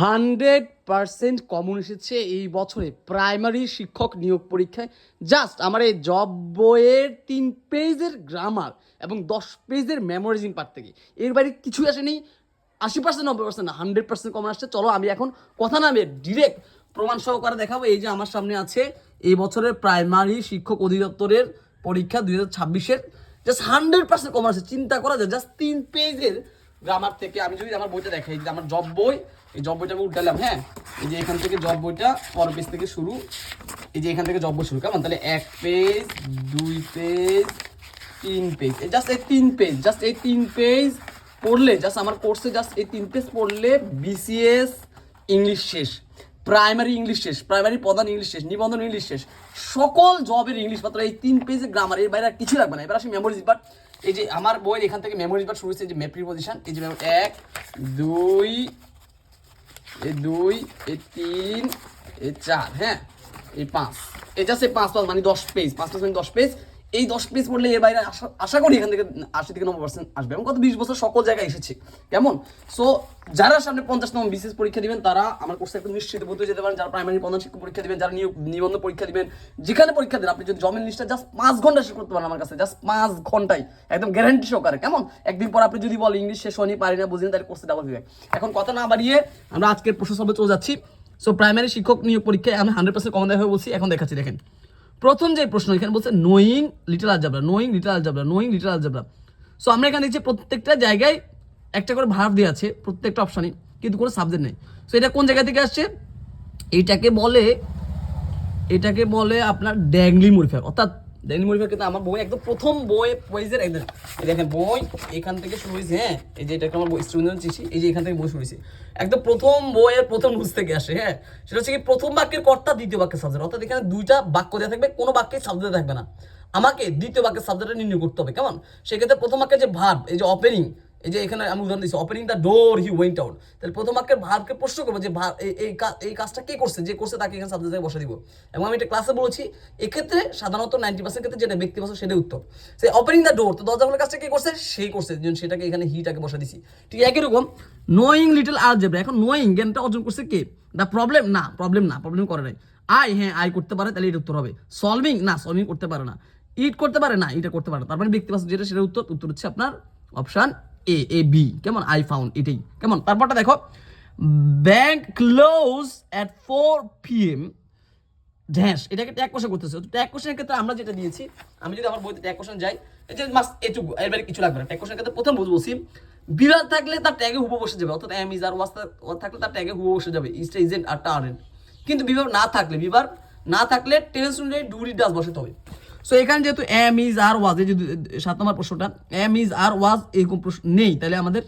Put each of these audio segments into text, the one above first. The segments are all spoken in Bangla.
হান্ড্রেড পার্সেন্ট কমন এসেছে এই বছরে প্রাইমারি শিক্ষক নিয়োগ পরীক্ষায়। জাস্ট আমার এই জব বইয়ের তিন পেজের গ্রামার এবং দশ পেজের মেমোরাইজিং পার্ট থেকে। এর বাইরে কিছুই আসেনি আশি পার্সেন্ট, নব্বই পার্সেন্ট না, হান্ড্রেড পার্সেন্ট কমন আসছে। চলো আমি এখন কথা নামে ডিরেক্ট প্রমাণ সহকারে দেখাবো। এই যে আমার সামনে আছে এই বছরের প্রাইমারি শিক্ষক অধিদপ্তরের পরীক্ষা দুই হাজার ছাব্বিশের। জাস্ট হান্ড্রেড পার্সেন্ট কমন আসছে। চিন্তা করা যায়, জাস্ট তিন পেজের গ্রামার থেকে আমি যদি আমার বইটা দেখাই, যে আমার জব বই এই জব বইটা আমি উঠালাম হ্যাঁ? এই যে এখান থেকে জব বইটা পর পেজ থেকে শুরু, এই যে এখান থেকে জব বই শুরু, কেমন? তাহলে এক পেজ দুই পেজ তিন পেজ জাস্ট এই তিন পেজ জাস্ট এই তিন পেজ পড়লে জাস্ট আমার কোর্সে জাস্ট এই তিন পেজ পড়লে বিসিএস ইংলিশ শেষ প্রাইমারি ইংলিশ শেষ প্রাইমারি প্রধান ইংলিশ শেষ, নিবন্ধন ইংলিশ শেষ, সকল জবের ইংলিশ মাত্র এই তিন পেজে গ্রামার এর বাইরে আর কিছু লাগবে না। এবার আসি মেমোরিজ বাট এই যে আমার বইয়ের এখান থেকে মেমোরিজ বাট শুরু এই যে ম্যাপ পজিশন এই যে এক, দুই এই দুই, এই তিন, এই চার হ্যাঁ? এই পাঁচ। এটা সে পাঁচ পাঁচ মানে দশ পেজ পাঁচ পাঁচ মানে দশ পেজ এই দশ পেজ পড়লে এর বাইরে আশা করি এখান থেকে আশি থেকে নব্বই পার্সেন্ট আসবে। এবং গত বিশ বছর সকল জায়গায় এসেছে। কেমন? সো যারা সামনে পঞ্চাশতম বিশেষ পরীক্ষা দিবেন, তারা আমার কোর্সে একদম নিশ্চিত বলতে যেতে পারেন, যারা প্রাইমারি প্রধান শিক্ষক পরীক্ষা দিবেন, যারা নিবন্ধ পরীক্ষা দিবেন, যেখানে পরীক্ষা দেন, আপনি যদি জমের লিস্টটা জাস্ট পাঁচ ঘণ্টা শেষ করতে পারেন আমার কাছে জাস্ট পাঁচ ঘন্টায়, একদম গ্যারান্টি সহকারে। কেমন? একদিন পর আপনি যদি বলেন ইংলিশ শেষ হয়নি, পারি না বুঝলেন তাহলে কোর্সে ডাবল দিবে এখন কথা না বাড়িয়ে আমরা আজকের প্রশ্ন সর্বে চলে যাচ্ছি। সো প্রাইমারি শিক্ষক নিয়োগ পরীক্ষায় আমি হান্ড্রেড পার্সেন্ট কমন দেখা বলছি, এখন দেখাচ্ছি, দেখেন। প্রথম যে প্রশ্ন, এখানে বলছে knowing little algebra knowing little algebra knowing little algebra so আমরা এখানে দেখছি প্রত্যেকটা জায়গায় একটা করে ভার্ব দেওয়া আছে, প্রত্যেকটা অপশানে কিন্তু কোনো সাবজেক্ট নেই। সো এটা কোন জায়গা থেকে আসছে? এটাকে বলে এটাকে বলে আপনার ড্যাংলি মরিফার অর্থাৎ মরিফার কিন্তু আমার বই একদম প্রথম বই পয়েজের একদম। দেখেন বই এখান থেকে শুরু হয়েছে হ্যাঁ? এই যে এটা আমার স্টুডেন্ট চিঠি, এই যে এখান থেকে বই শুরু হয়েছে। একদম প্রথম বইয়ের প্রথম রুজ থেকে আসে হ্যাঁ? সেটা হচ্ছে কি প্রথম বাক্যের কর্তা দ্বিতীয় বাক্যের সাবজেক্ট অর্থাৎ এখানে দুইটা বাক্য দেওয়া থাকবে, কোনো বাক্যে সাবজেক্ট থাকবে না। আমাকে দ্বিতীয় বাক্যের সাবজেক্টটা নির্ণয় করতে হবে, কেমন? সেক্ষেত্রে প্রথম বাক্যের যে ভাব এই যে ওপেনিং এই যে এখানে আমি উদাহরণ দিচ্ছি opening the door he went out তাহলে প্রথম বাক্যের ভার্বকে প্রশ্ন করব যে এই এই কাজটা কে করছে? যে করছে তাকে এখানে সাবজেক্টে বসে দিব। এবং আমি এটা ক্লাসে বলেছি, এক্ষেত্রে সাধারণত নাইনটি পার্সেন্ট ক্ষেত্রে যেটা ব্যক্তিবাচক সেটাই উত্তর। সে ওপেনিং দ্য ডোর তো দরজা খোলার কাজটা কে করছে? সেই করছে, যেন সেটাকে এখানে হিটাকে বসে দিছি। ঠিক একই রকম নোয়িং লিটল আলজেব্রা এখন নোয়িং জ্ঞানটা অর্জন করছে কে? দ্য প্রবলেম না প্রবলেম না প্রবলেম করে নাই। আয় হ্যাঁ আয় করতে পারে, তাহলে এটা উত্তর হবে। সলভিং না সলভিং করতে পারে না। ইট করতে পারে, না, এটা করতে পারে না। তার মানে ব্যক্তিবাচক যেটা সেটা উত্তর উত্তর হচ্ছে আপনার অপশন এ এ বি কেমন? আই ফাউন্ড এটাই। কেমন? তারপরটা দেখো bank close at four PM dash এটাকে ট্যাগ কোশ্চেন করতেছে। তো ট্যাগ কোশ্চেনের ক্ষেত্রে আমরা যেটা দিয়েছি, আমি যদি আমার বইতে ট্যাগ কোশ্চেন যাই, এই যে মাস এটুকু, এর কিছু লাগবে না। ট্যাগ কোশ্চেনের ক্ষেত্রে প্রথম বলছি বিভাগ থাকলে তার ট্যাগে হুবো বসে যাবে, অর্থাৎ এম ইজ আর ওয়াস থাকলে তার ট্যাগে হুবো বসে যাবে ইস্ট ইজেন্ট আর টারেন্ট কিন্তু বিভাগ না থাকলে, বিভাগ না থাকলে টেন্স অনুযায়ী ডুরি ডাস বসাতে হবে। সো এখানে যেহেতু এম ইজ আর ওয়াজ এই যে সাত নম্বর প্রশ্নটা এম ইজ আর ওয়াজ এরকম প্রশ্ন নেই, তাহলে আমাদের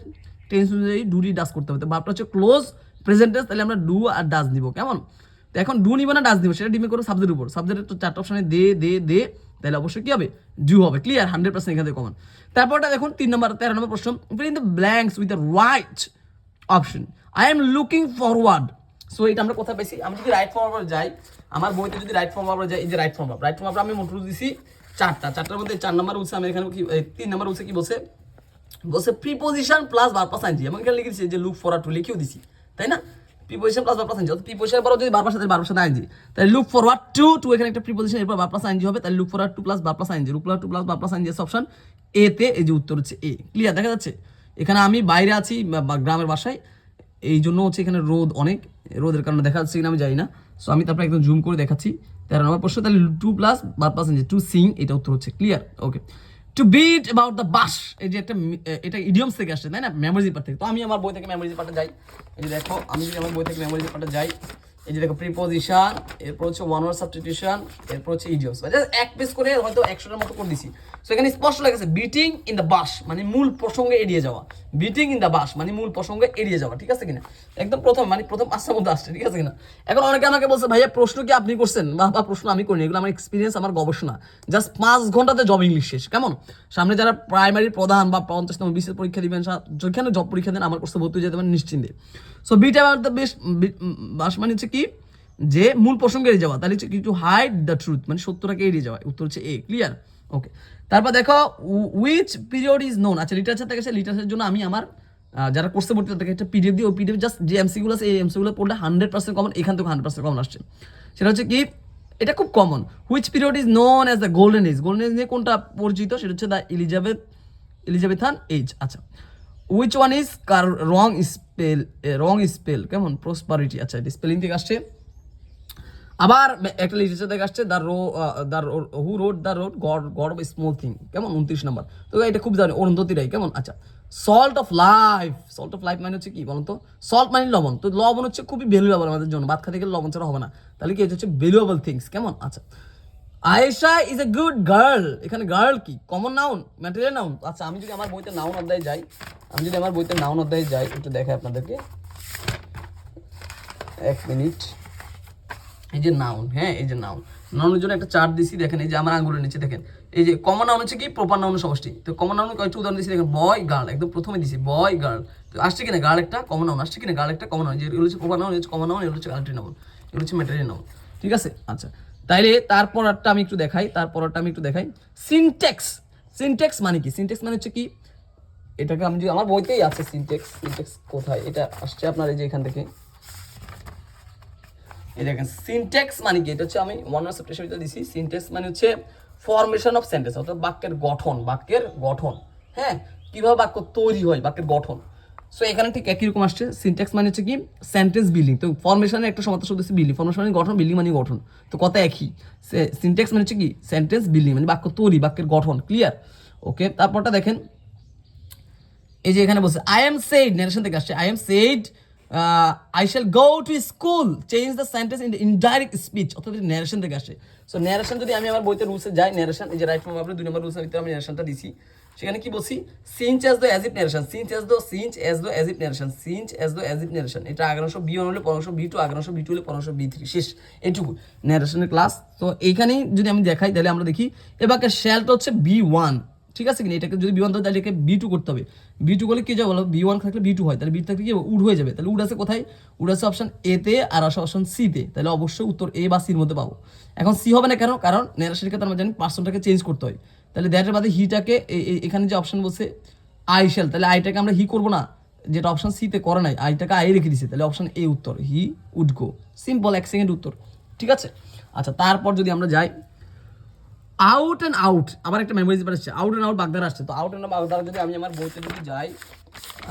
টেন্স অনুযায়ী ডুরি ডাস করতে হবে। বাপটা হচ্ছে ক্লোজ প্রেজেন্টেন্স তাহলে আমরা ডু আর ডাস দিব কেমন? তো এখন ডু নিবে না ডাস দিব সেটা ডিপেন্ড করবে সাবজেক্টের উপর। সাবজেক্টের তো চারটা অপশনে দে দে দে, তাহলে অবশ্যই কী হবে? ডু হবে ক্লিয়ার হান্ড্রেড পার্সেন্ট এখান থেকে কমন তারপরটা দেখুন, তিন নম্বর, তেরো নম্বর প্রশ্ন in the blanks with the right option I am looking forward so এটা আমরা কোথায় পেয়েছি আমি যদি রাইট ফর্ম যাই আমার বইতে যদি রাইট ফর্ম যাই এই যে right form of right form of আমি মোটর দিছি চারটা। চারটার মধ্যে চার নম্বর উঠছে, আমি এখানে কি তিন নম্বর উঠছে কি বসে বসে প্রিপোজিশন প্লাস বার পাস আইনজি আমি এখানে লিখেছি যে লুক ফর টু লিখেও দিছি, তাই না? প্রিপোজিশন প্লাস বার পাস আইনজি অর্থাৎ প্রিপোজিশন পর যদি বার পাস সাথে বার পাস সাথে আইনজি তাহলে লুক ফরওয়ার্ড টু টু এখানে একটা প্রিপোজিশন এরপর বার প্লাস আইনজি হবে, তাহলে লুক ফরওয়ার্ড টু প্লাস বার plus ING look forward to plus বার প্লাস আইনজি অপশন এ তে এই যে উত্তর হচ্ছে এ ক্লিয়ার দেখা যাচ্ছে? এখানে আমি বাইরে আছি গ্রামের বাসায়। এই জন্য হচ্ছে এখানে রোদ অনেক। রোদের কারণে দেখা যাচ্ছে কিনা আমি জানি না। সো আমি তারপরে একদম জুম করে দেখাচ্ছি। তেরো নম্বর প্রশ্ন, তাহলে টু প্লাস বার প্লাস টু সিং এটা উত্তর হচ্ছে clear okay to beat about the bush এই যে একটা এটা ইডিয়মস থেকে আসছে, তাই না? মেমোরিজি পার্ট থেকে। তো আমি আমার বই থেকে মেমোরি পার্টে যাই। এই দেখো, আমি যদি আমার বই থেকে মেমোরি পার্টে যাই এই যে দেখো প্রিপোজিশন এরপর হচ্ছে ওয়ান ওয়ার্ড সাবস্টিটিউশন এরপর হচ্ছে এক পেজ করে হয়তো একশোটার মতো করে দিছি। সো এখানে স্পষ্ট লেগেছে বিটিং ইন দ্য বাস মানে মূল প্রসঙ্গে এড়িয়ে যাওয়া। বিটিং ইন দ্য বাস মানে মূল প্রসঙ্গে এড়িয়ে যাওয়া, ঠিক আছে কিনা? একদম প্রথম মানে প্রথম মধ্যে আসছে, ঠিক আছে কিনা? এখন অনেকে আমাকে বলছে, ভাইয়া, প্রশ্ন কি আপনি করছেন? বা বা, প্রশ্ন আমি করিনি। এগুলো আমার এক্সপিরিয়েন্স আমার গবেষণা। জাস্ট পাঁচ ঘন্টাতে জব ইংলিশ শেষ, কেমন? সামনে যারা প্রাইমারি প্রধান বা পঞ্চাশতম বিশেষ পরীক্ষা দিবেন যেখানে জব পরীক্ষা দেন? আমার কোর্সে ভর্তি যেতে পারেন নিশ্চিন্তে। সো বিট বেস্ট বাস মানে হচ্ছে কি? যে মূল প্রসঙ্গে এড়িয়ে যাওয়া, তাহলে হচ্ছে কিছু হাইড দ্য ট্রুথ মানে সত্যটাকে এড়িয়ে যাওয়া, উত্তর হচ্ছে এ ক্লিয়ার ওকে তারপর দেখো উইচ পিরিয়ড ইজ নোন আচ্ছা লিটারেচার থেকে লিটারেচারের জন্য আমি আমার যারা কোর্সে ভর্তি, তাদেরকে একটা পিডিএফ দিয়ে ওই পিডিএফ জাস্ট যে এমসিগুলো আছে, এই এমসিগুলো পড়লে হান্ড্রেড পার্সেন্ট কমন এখান থেকে হান্ড্রেড পার্সেন্ট কমন আসছে। সেটা হচ্ছে কি, এটা খুব common which period is known as the golden age golden age নিয়ে কোনটা পরিচিত? সেটা হচ্ছে দ্য এলিজাবেথ এলিজাবেথান এজ আচ্ছা। Which one is car wrong spell wrong spell কেমন? প্রসপারিটি আচ্ছা এটা স্পেলিং থেকে আসছে। আবার একটা লিটারেচার থেকে আসছে the row the who road the road god god of small thing কেমন? উনত্রিশ নম্বর। তো এটা খুব জানি অরুন্ধতী রায় কেমন? আচ্ছা salt of life salt of life মানে হচ্ছে কি বলুন তো সল্ট মানে লবণ। তো লবণ হচ্ছে খুবই ভ্যালুয়েবল আমাদের জন্য। ভাত খাতে গেলে লবণ ছাড়া হবে না। তাহলে কি হচ্ছে ভ্যালুয়েবল থিংস কেমন? আচ্ছা Ayesha is a good girl এখানে গার্ল কি? কমন নাউন ম্যাটেরিয়াল নাউন আচ্ছা আমি যদি আমার বইতে নাউন অধ্যায়ে যাই, আমি যদি আমার বইতে নাউন অধ্যায়ে যাই, একটু দেখাই আপনাদেরকে। এক মিনিট। এই যে নাউন হ্যাঁ এই যে নাউন নাউনের জন্য একটা চার্ট দিছি, দেখেন, এই যে আমার আঙ্গুলের নিচে, দেখেন। এই যে কমন নাউন হচ্ছে কি? প্রপার নাউনের সমষ্টি। তো কমন নাউন কয়েকটা উদাহরণ দিছি, দেখেন বয় গার্ল একদম প্রথমে দিছি বয় গার্ল তো আসছে কিনা গার্ল একটা? কমন নাউন আসছে কিনা গার্ল একটা? কমন নাউন যে হচ্ছে প্রপার নাউন হচ্ছে কমন নাউন এগুলো হচ্ছে কালেক্টিভ নাউন এগুলো হচ্ছে ম্যাটেরিয়াল নাউন ঠিক আছে? আচ্ছা তাইলে তারপরটা আমি একটু দেখাই তারপরটা আমি একটু দেখাই। সিনটেক্স সিনটেক্স মানে কি? সিনটেক্স মানে হচ্ছে কি? এটাকে আমি যদি আমার বইতেই আছে সিনটেক্স সিনটেক্স কোথায়? এটা আসছে আপনার এই যে এখান থেকে। এই দেখেন সিনটেক্স মানে কি? এটা হচ্ছে আমি ওয়ান মার্কস প্রেশার দিছি। সিনটেক্স মানে হচ্ছে ফরমেশন অফ সেন্টেন্স অর্থাৎ বাক্যের গঠন বাক্যের গঠন। হ্যাঁ? কীভাবে বাক্য তৈরি হয়? বাক্যের গঠন। সো এখানে ঠিক একই রকম আসছে। সিনটেক্স মানে হচ্ছে কি সেন্টেন্স বিল্ডিং তো ফরমেশনের একটা সমার্থ শব্দ হচ্ছে বিল্ডিং ফরমেশন মানে গঠন বিল্ডিং মানে গঠন। তো কথা একই। সিনটেক্স মানে হচ্ছে কি সেন্টেন্স বিল্ডিং মানে বাক্য তৈরি, বাক্যের গঠন। ক্লিয়ার ওকে তারপরটা দেখেন। এই যে এখানে বলছে আই এম সেইড নেরেশন থেকে আসছে I am said I shall go to school change the sentence in indirect speech অর্থাৎ নেরেশন থেকে আসছে। সো নেরেশন যদি আমি আমার বইতে রুলসে যাই নেরেশন এই যে রাইট ফর্ম আপনি দুই নম্বর ভিতরে আমি নেরেশনটা দিছি। সেখানে কি বলছি? Since as the as if narration since as the since as the as if narration since as the as if narration এটা আগ্রাংশ বি ওয়ান হলে পরাংশ বি টু আগ্রাংশ বি টু হলে পরাংশ বি থ্রি শেষ। এইটুকু নেরেশনের ক্লাস তো এইখানেই যদি আমি দেখাই, তাহলে আমরা দেখি এবার শ্যালটা হচ্ছে বি ওয়ান ঠিক আছে কিনা? এটাকে যদি বি ওয়ান তাহলে এটাকে বি টু করতে হবে। বি টু করলে কি যাবে বলো? বি ওয়ান থাকলে বি টু হয়। তাহলে বি থাকলে কি? উড হয়ে যাবে? তাহলে উড আছে কোথায়? উড আছে অপশন এ তে আর আছে অপশন সি তে। তাহলে অবশ্যই উত্তর এ বা সির মধ্যে পাবো। এখন সি হবে না কেন? কারণ নেরাসের ক্ষেত্রে আমরা জানি পার্সনটাকে চেঞ্জ করতে হয়। তাহলে দ্যাটের বাদে হিটাকে এখানে যে অপশন বলছে আই শেল তাহলে আইটাকে আমরা হি করব না। যেটা অপশন সিতে করে নাই আইটাকে আই রেখে দিছে, তাহলে অপশন এ উত্তর হি উড গো সিম্পল এক সেকেন্ড উত্তর, ঠিক আছে? আচ্ছা তারপর যদি আমরা যাই আউট অ্যান্ড আউট আবার একটা মেমোরিজ আসছে আউট অ্যান্ড আউট বাগদার আসছে। তো আউট অ্যান্ড বাগদার যদি আমি আমার বইতে যদি যাই,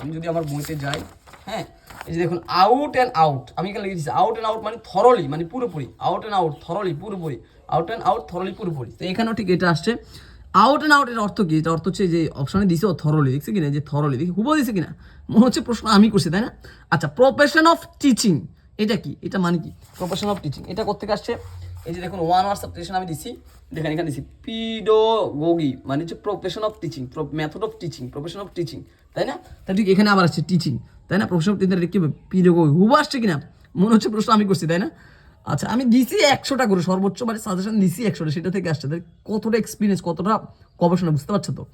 আমি যদি আমার বইতে যাই হ্যাঁ এই যে দেখুন আউট অ্যান্ড আউট আমি এখানে লিখে দিচ্ছি আউট অ্যান্ড আউট মানে থরলি মানে পুরোপুরি আউট অ্যান্ড আউট থরলি পুরোপুরি আউট অ্যান্ড আউট থরলি পুরোপুরি। তো এখানেও ঠিক এটা আসছে। আউট অ্যান্ড আউট এর অর্থ কি? এটা অর্থ হচ্ছে যে অপশনে দিছে ও থরলি দেখছে কিনা যে থরলি দেখি হুবো দিছে কিনা? মনে হচ্ছে প্রশ্ন আমি করছি, তাই না? আচ্ছা প্রফেশন অফ টিচিং এটা কি? এটা মানে কি? প্রফেশন অফ টিচিং এটা কোথেকে আসছে? এই যে দেখুন ওয়ান ওয়ার্ড সাবস্টেশন আমি দিছি। দেখেন, এখানে দিছি পিডোগোগি মানে হচ্ছে profession of teaching method of teaching profession of teaching তাই না? তা ঠিক এখানে আবার আসছে টিচিং তাই না? প্রফেশন অফ টিচিং কি পিডোগোগি হুবো আসছে কিনা? মনে হচ্ছে প্রশ্ন আমি করছি, তাই না? আচ্ছা আমি দিছি একশোটা করে, সর্বোচ্চ মানে সাজেশন দিছি একশোটা, সেটা থেকে আসছে। কতটা এক্সপিরিয়েন্স কতটা গবেষণা, বুঝতে পারছ তো?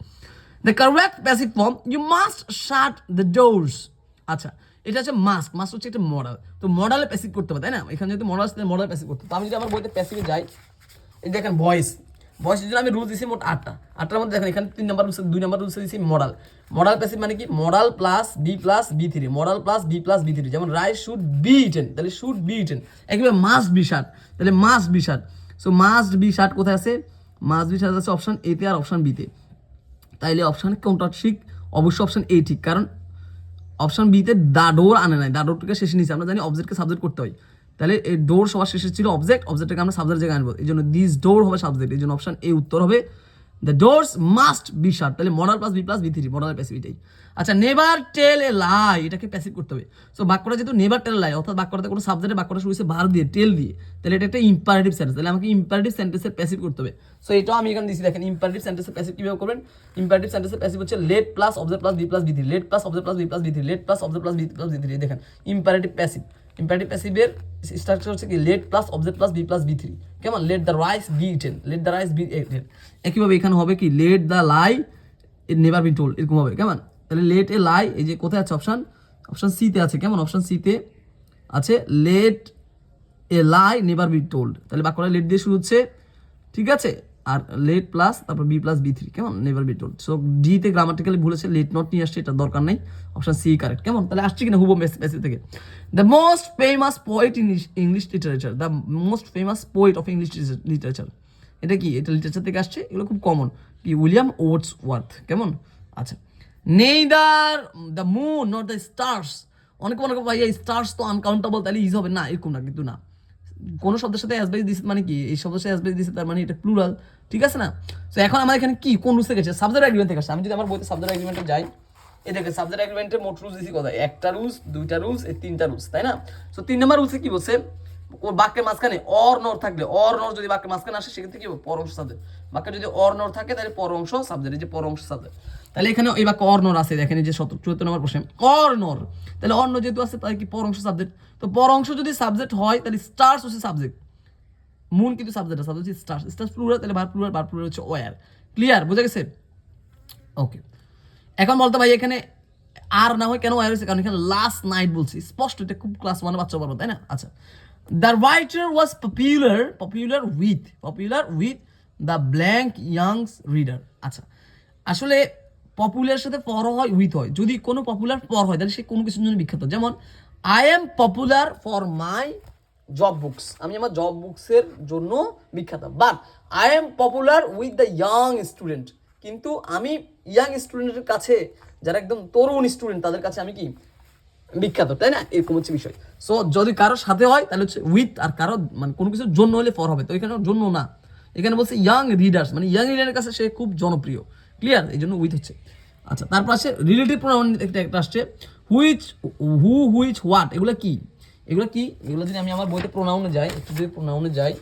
The correct passive form you must shut the doors আচ্ছা এটা হচ্ছে মাস্ক মাস্ক হচ্ছে একটা মডেল তো মডেলে প্যাসিভ করতে হবে, তাই না? এখানে যদি মডেল আসতে মডেল প্যাসিভ করতে হবে। আমি যদি আমার বইতে প্যাসিভে যাই, এই দেখেন ভয়েস ভয়েসের জন্য আমি রুল দিছি মোট আটটা। আটটার মধ্যে দেখেন, এখানে তিন নম্বর রুলস দুই নম্বর রুলসে দিছি মডেল মডেল প্যাসিভ মানে কি? Modal plus be plus V three modal plus be plus V three যেমন রাইস শুড বি ইটেন তাহলে শুড বি ইটেন একেবারে মাস্ট বি শার্ট তাহলে must be shut so must be shut কোথায় আছে? মাস্ট বি শার্ট আছে অপশন এতে আর অপশান বিতে তাইলে অপশান কোনটা ঠিক? অবশ্যই অপশান এ ঠিক। কারণ অপশান বিতে দা ডোর আনে নাই। দা ডোরটাকে শেষে নিয়েছে। আমরা জানি অবজেক্টকে সাবজেক্ট করতে হয়। তাহলে এই ডোর সবার শেষে ছিল অবজেক্ট অবজেক্টটাকে আমরা সাবজেক্ট জায়গায় আনব। এই জন্য দিস ডোর হবে সাবজেক্ট এই জন্য অপশন এ উত্তর হবে the doors must be shut তাহলে modal plus be plus V three modal প্যাসিভিটাই আচ্ছা নেভার টেল এ লাই এটাকে প্যাসিভ করতে হবে। সো বাক্যটা যেহেতু নেভার টেল লাই অর্থাৎ বাক্যটাতে কোনো সাবজেক্টে বাক্যটা শুরু হয়েছে ভার দিয়ে টেল দিয়ে, তাহলে এটা একটা ইম্পারেটিভ সেন্টেন্স তাহলে আমাকে ইম্পারেটিভ সেন্টেন্সের প্যাসিভ করতে হবে। সো এটাও আমি এখানে দিচ্ছি দেখেন ইম্পারেটিভ সেন্টেন্সের প্যাসিভ কীভাবে করবেন? ইম্পারেটিভ সেন্টেন্সের প্যাসিভ হচ্ছে let plus object plus be plus V three let plus object plus be plus V three let plus object plus be plus V three দেখেন ইম্পারেটিভ প্যাসিভ ইম্পারেটিভ প্যাসিভের স্ট্রাকচার হচ্ছে কি let plus object plus be plus V three কেমন let the rice be eaten let the rice be eaten একইভাবে এখানে হবে কি? Let the lie it never be told এরকম হবে। কেমন তাহলে লেট এ লাই এই যে কোথায় আছে অপশন অপশান সিতে আছে। কেমন অপশান সিতে আছে। Let a lie never be told তাহলে বাক্যটা লেট দিয়ে শুরু হচ্ছে। ঠিক আছে? আর লেট প্লাস তারপর বি প্লাস বি থ্রি কেমন? নেভার বি টোল্ড সো ডিতে গ্রামাটিক্যালি ভুলেছে লেট নট নিয়ে আসছে, এটা দরকার নেই। অপশন সি কারেক্ট কেমন? তাহলে আসছে কিনা হুবো মেসি থেকে। The most famous poet in English literature the most famous poet of English literature এটা কি? এটা লিটারেচার থেকে আসছে? এগুলো খুব কমন কি উইলিয়াম ওটস ওয়ার্থ কেমন? আচ্ছা। Neither the moon not the stars অনেকে করো, ভাইয়া স্টার্স তো আনকাউন্টেবল তাহলে ইজ হবে। না, এরকম না, কিন্তু না। কোন শব্দের সাথে অ্যাসবাইজ দিছে মানে কি? এই শব্দের সাথে অ্যাসবাইজ দিছে, তার মানে এটা প্লুরাল ঠিক আছে না? তো এখন আমার এখানে কি? কোন রুলস থেকে গেছে? সাবজেক্ট অ্যাগ্রিমেন্ট থেকে আসছে? আমি যদি আমার বইতে সাবজেক্ট অ্যাগ্রিমেন্টে যাই, এই দেখে সাবজেক্ট অ্যাগ্রিমেন্টের মোট রুলস দিছি কথা একটা রুলস দুইটা রুলস এই তিনটা রুলস তাই না? সো তিন নম্বর রুলসে কি বলছে? ও বাক্যের মাঝখানে অর, নর থাকলে, অর, নর যদি বাক্যের মাঝখানে আসে সেক্ষেত্রে কি হবে? পর অংশ সাবজেক্ট বাক্যে যদি অর, নর থাকে, তাহলে পর অংশ সাবজেক্ট এই যে পর অংশ সাবজেক্ট তাহলে এখানে এই বাক্য অর, নর আছে, দেখেন যে সতেরো চুয়াত্তর নম্বর প্রশ্নে। অর, নর। তাহলে অর, নর যেহেতু আছে, তাহলে কি পর অংশ সাবজেক্ট তো পর অংশ যদি সাবজেক্ট হয়, তাহলে স্টার্স হচ্ছে সাবজেক্ট মুন কিন্তু সাবজেক্ট সাবজেক্ট হচ্ছে স্টার্স স্টার্স প্লুরাল তাহলে বার প্লুরাল বার প্লুরাল হচ্ছে ওয়ার ক্লিয়ার বুঝে গেছে? ওকে এখন বলতে ভাই, এখানে আর না হয় কেন ওয়ার হয়েছে? কারণ এখানে লাস্ট নাইট বলছি। স্পষ্ট, এটা খুব ক্লাস ওয়ানে বাচ্চা পারব তাই না? আচ্ছা। The writer was popular popular with popular with the blank young's reader আচ্ছা আসলে পপুলার সাথে পর হয় উইথ হয়। যদি কোনো পপুলার পর হয়, তাহলে সে কোনো কিছুর জন্য বিখ্যাত। যেমন I am popular for my job books আমি আমার জব বুকসের জন্য বিখ্যাত। But I am popular with the young student কিন্তু আমি ইয়াং স্টুডেন্টের কাছে, যারা একদম তরুণ স্টুডেন্ট তাদের কাছে আমি কি? বিখ্যাত, তাই না? এরকম হচ্ছে বিষয়। সো যদি কারোর সাথে হয়, তাহলে হচ্ছে উইথ আর কারও মানে কোনো কিছুর জন্য হলে ফর হবে। তো এখানে জন্য না। এখানে বলছে ইয়াং রিডার্স মানে ইয়াং রিডারের কাছে সে খুব জনপ্রিয়। ক্লিয়ার এই জন্য উইথ হচ্ছে। আচ্ছা তারপর আসছে রিলেটিভ প্রোনাউন একটা একটা আসছে হুইচ হু হুইচ হোয়াট এগুলো কি? এগুলো কি? এগুলো যদি আমি আমার বইতে প্রোনাউনে যাই, একটু যদি প্রোনাউনে যাই।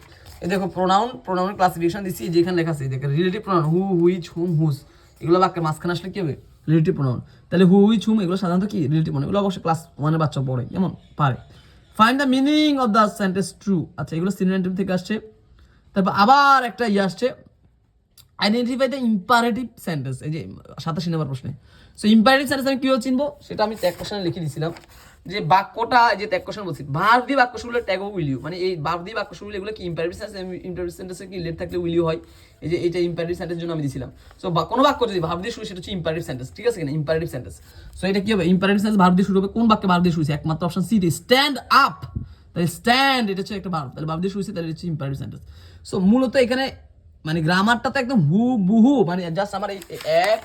এই দেখো প্রোনাউন প্রোনাউনের ক্লাসিফিকেশন দিচ্ছি যেখানে লেখা আছে দেখো relative pronoun who which whom whose এগুলো বাক্যের মাঝখানে আসলে কি হবে? রিলেটিভ প্রোনাউন তাহলে হু উইচ হুম এগুলো সাধারণত কি? রিলেটিভ প্রোনাউন এগুলো অবশ্যই ক্লাস ওয়ানের বাচ্চা পড়ে যেমন পারে। Find the meaning of the sentence true আচ্ছা এগুলো সিনেটিভ থেকে আসছে। তারপর আবার একটা ইয়ে আসছে। আইডেন্টিফাই দ্য ইম্পারেটিভ সেন্টেন্স এই যে সাতাশি নম্বর প্রশ্নে। সো ইম্পারেটিভ সেন্টেন্স আমি কীভাবে চিনবো? সেটা আমি এক প্রশ্নে লিখে দিয়েছিলাম যে বাক্যটা, যে ট্যাগ কোশ্চেন বলছি ভার দিয়ে বাক্য শুরু ট্যাগ উইল ইউ মানে এই ভার দিয়ে বাক্য শুরু এগুলো কি ইম্পারেটিভ সেন্টেন্স ইম্পারেটিভ কি লেট থাকলে উইল ইউ হয়? এই যে এটা ইম্পারেটিভ সেন্টেন্স জন্য আমি দিয়েছিলাম সো কোনো বাক্য যদি ভাব দিয়ে শুরু সেটা হচ্ছে ইম্পারেটিভ সেন্টেন্স ঠিক আছে কিনা? ইম্পারেটিভ সেন্টেন্স সো এটা কি হবে? ইম্পারেটিভ সেন্টেন্স ভাব দিয়ে শুরু হবে, কোন বাক্যে ভাব দিয়ে শুরু হয়েছে একমাত্র অপশন সি স্ট্যান্ড আপ তাহলে স্ট্যান্ড এটা হচ্ছে একটা ভার্ব তাহলে ভাব দিয়ে শুরু হয়েছে তাহলে হচ্ছে ইম্পারেটিভ সেন্টেন্স সো মূলত এখানে মানে গ্রামারটা তো একদম হু, বুহু মানে জাস্ট আমার এই এক,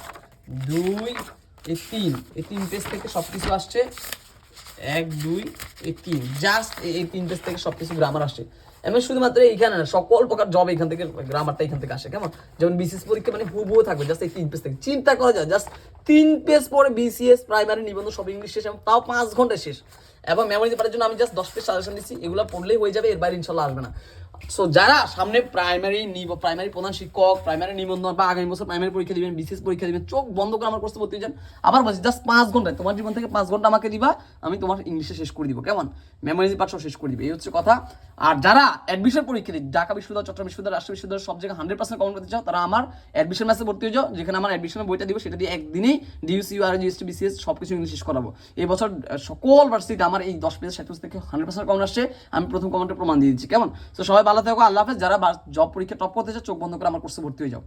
দুই, এই তিন এই তিন পেজ থেকে সব কিছু আসছে। এক, দুই, এই তিন। জাস্ট এই তিন পেজ থেকে সব কিছু গ্রামার আসে। এমন শুধুমাত্র এইখানে না, সকল প্রকার জব এখান থেকে গ্রামারটা এখান থেকে আসে, কেমন? যেমন বিসিএস পরীক্ষা মানে হুবহু থাকবে জাস্ট এই তিন পেজ থেকে। চিন্তা করা যায় জাস্ট তিন পেজ পরে বিসিএস প্রাইমারি নিবন্ধ সব ইংলিশ শেষ, এবং তাও পাঁচ ঘণ্টা শেষ। এবং মেমোরি পারার জন্য আমি জাস্ট দশ পেজ সাজেশন দিচ্ছি এগুলো পড়লেই হয়ে যাবে, এর বাইরে ইনশাল্লাহ আসবে না। সো যারা সামনে প্রাইমারি নিব প্রাইমারি প্রধান শিক্ষক প্রাইমারি নিবন্ধন বা আগামী বছর প্রাইমারি পরীক্ষা দিবেন বিশেষ পরীক্ষা দিবেন, চোখ বন্ধ করে আমার কোর্সে ভর্তি যান আবার বলছি, জাস্ট পাঁচ ঘন্টায় তোমার জীবন থেকে পাঁচ ঘণ্টা আমাকে দিবা, আমি তোমার ইংলিশে শেষ করে দিব। কেমন? মেমোরি পাঠ শেষ করে দিবে, এই হচ্ছে কথা। আর যারা অ্যাডমিশন পরীক্ষা দিই ঢাকা বিশ্ববিদ্যালয়, চট্টগ্রাম বিশ্ববিদ্যালয় রাষ্ট্র বিশ্ববিদ্যালয়, সব জায়গায় হান্ড্রেড পার্সেন্ট কমন করতে চাও, তারা আমার অ্যাডমিশন ম্যাচে ভর্তি হয়ে যাও, যেখানে আমার অ্যাডমিশনের বইটা দিব, সেটা দিয়ে একদিনেই ডিউসি আর জিএসটি বিসিএস সব কিছু ইংলিশ শেষ করাবো। এই বছর সকল ভার্সিটি আমার এই দশ পেজ ষাট থেকে হান্ড্রেড পার্সেন্ট কমন আসছে, আমি প্রথম কমেন্টে প্রমাণ দিয়ে দিচ্ছি, কেমন? তো সবাই ভালো থাকো, আল্লাহ হাফেজ। যারা জব পরীক্ষা টপ করতে চাও, চোখ বন্ধ করে আমার কোর্সে ভর্তি হয়ে যাও।